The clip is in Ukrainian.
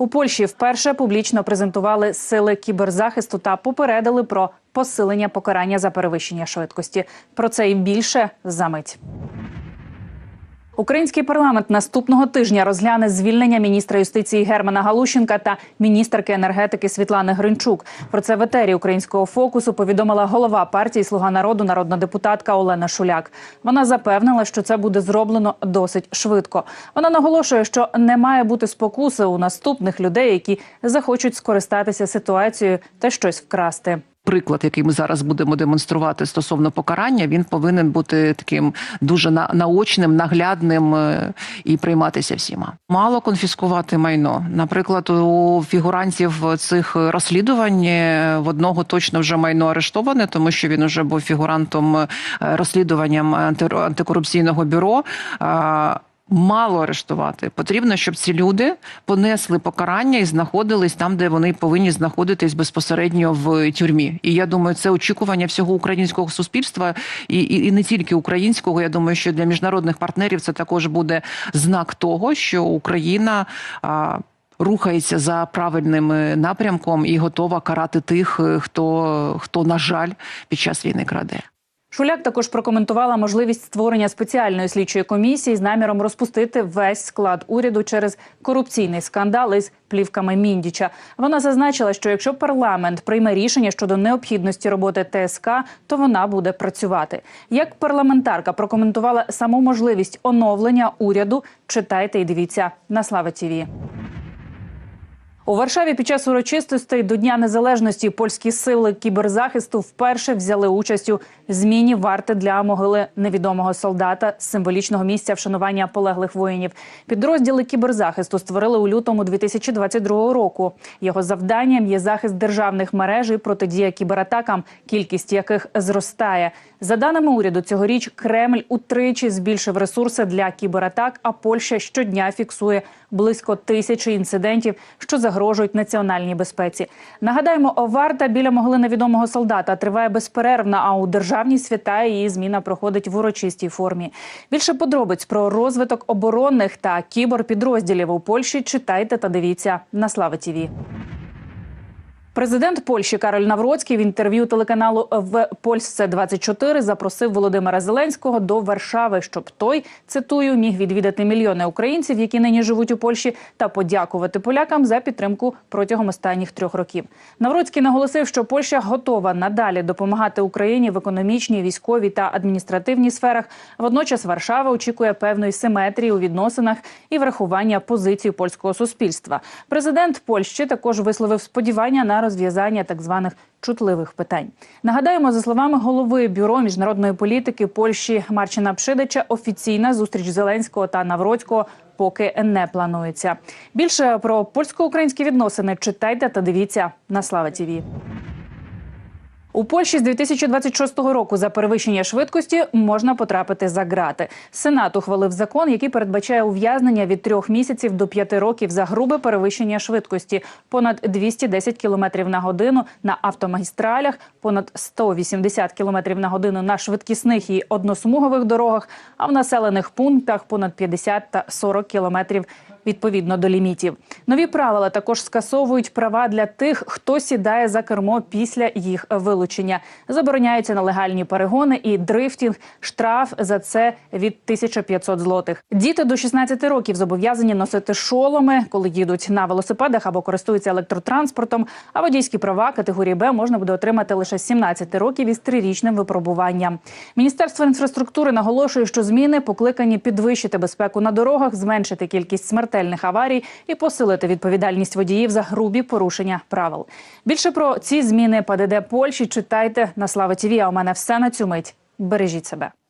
У Польщі вперше публічно презентували сили кіберзахисту та попередили про посилення покарання за перевищення швидкості. Про це і більше за мить. Український парламент наступного тижня розгляне звільнення міністра юстиції Германа Галущенка та міністерки енергетики Світлани Гринчук. Про це в етері українського фокусу повідомила голова партії Слуга народу, народна депутатка Олена Шуляк. Вона запевнила, що це буде зроблено досить швидко. Вона наголошує, що не має бути спокуси у наступних людей, які захочуть скористатися ситуацією та щось вкрасти. Приклад, який ми зараз будемо демонструвати стосовно покарання, він повинен бути таким дуже на- наочним, наглядним е, і прийматися всіма. Мало конфіскувати майно. Наприклад, у фігурантів цих розслідувань е, в одного точно вже майно арештоване, тому що він вже був фігурантом е, розслідуванням антикорупційного бюро. Мало арештувати потрібно, щоб ці люди понесли покарання і знаходились там, де вони повинні знаходитись безпосередньо в тюрмі. І я думаю, це очікування всього українського суспільства, і, і, і не тільки українського. Я думаю, що для міжнародних партнерів це також буде знак того, що Україна. А, Рухається за правильним е, напрямком і готова карати тих, е, хто хто на жаль під час війни краде. Шуляк також прокоментувала можливість створення спеціальної слідчої комісії з наміром розпустити весь склад уряду через корупційний скандал із плівками Міндіча. Вона зазначила, що якщо парламент прийме рішення щодо необхідності роботи ТСК, то вона буде працювати. Як парламентарка прокоментувала саму можливість оновлення уряду, читайте і дивіться на Слава Тіві. У Варшаві під час урочистостей до Дня Незалежності польські сили кіберзахисту вперше взяли участь у зміні варти для могили невідомого солдата з символічного місця вшанування полеглих воїнів. Підрозділи кіберзахисту створили у лютому 2022 року. Його завданням є захист державних мереж і протидія кібератакам, кількість яких зростає. За даними уряду, цьогоріч Кремль утричі збільшив ресурси для кібератак, а Польща щодня фіксує близько тисячі інцидентів, що загрожують національній безпеці. Нагадаємо, варта біля могли невідомого солдата триває безперервно, а у державній свята її зміна проходить в урочистій формі. Більше подробиць про розвиток оборонних та кіберпідрозділів у Польщі читайте та дивіться на Слава Тіві. Президент Польщі Кароль Навроцький в інтерв'ю телеканалу в Польсце 24 запросив Володимира Зеленського до Варшави, щоб той цитую міг відвідати мільйони українців, які нині живуть у Польщі, та подякувати полякам за підтримку протягом останніх трьох років. Навроцький наголосив, що Польща готова надалі допомагати Україні в економічній, військовій та адміністративній сферах. Водночас Варшава очікує певної симетрії у відносинах і врахування позицій польського суспільства. Президент Польщі також висловив сподівання на розв'язання так званих чутливих питань. Нагадаємо, за словами голови бюро міжнародної політики Польщі Марчина Пшидича, офіційна зустріч Зеленського та Навроцького поки не планується. Більше про польсько-українські відносини читайте та дивіться на Слава Тіві. У Польщі з 2026 року за перевищення швидкості можна потрапити за ґрати. Сенат ухвалив закон, який передбачає ув'язнення від трьох місяців до п'яти років за грубе перевищення швидкості понад 210 км на годину на автомагістралях, понад 180 км на годину на швидкісних і односмугових дорогах, а в населених пунктах понад 50 та 40 кілометрів відповідно до лімітів. Нові правила також скасовують права для тих, хто сідає за кермо після їх вилучення. Забороняються нелегальні перегони і дрифтінг. Штраф за це від 1500 злотих. Діти до 16 років зобов'язані носити шоломи, коли їдуть на велосипедах або користуються електротранспортом. А водійські права категорії Б можна буде отримати лише з 17 років із трирічним випробуванням. Міністерство інфраструктури наголошує, що зміни покликані підвищити безпеку на дорогах, зменшити кількість смертельних аварій і посилити відповідальність водіїв за грубі порушення правил. Більше про ці зміни ПДД Польщі читайте на Слава ТІВІ. А у мене все на цю мить. Бережіть себе.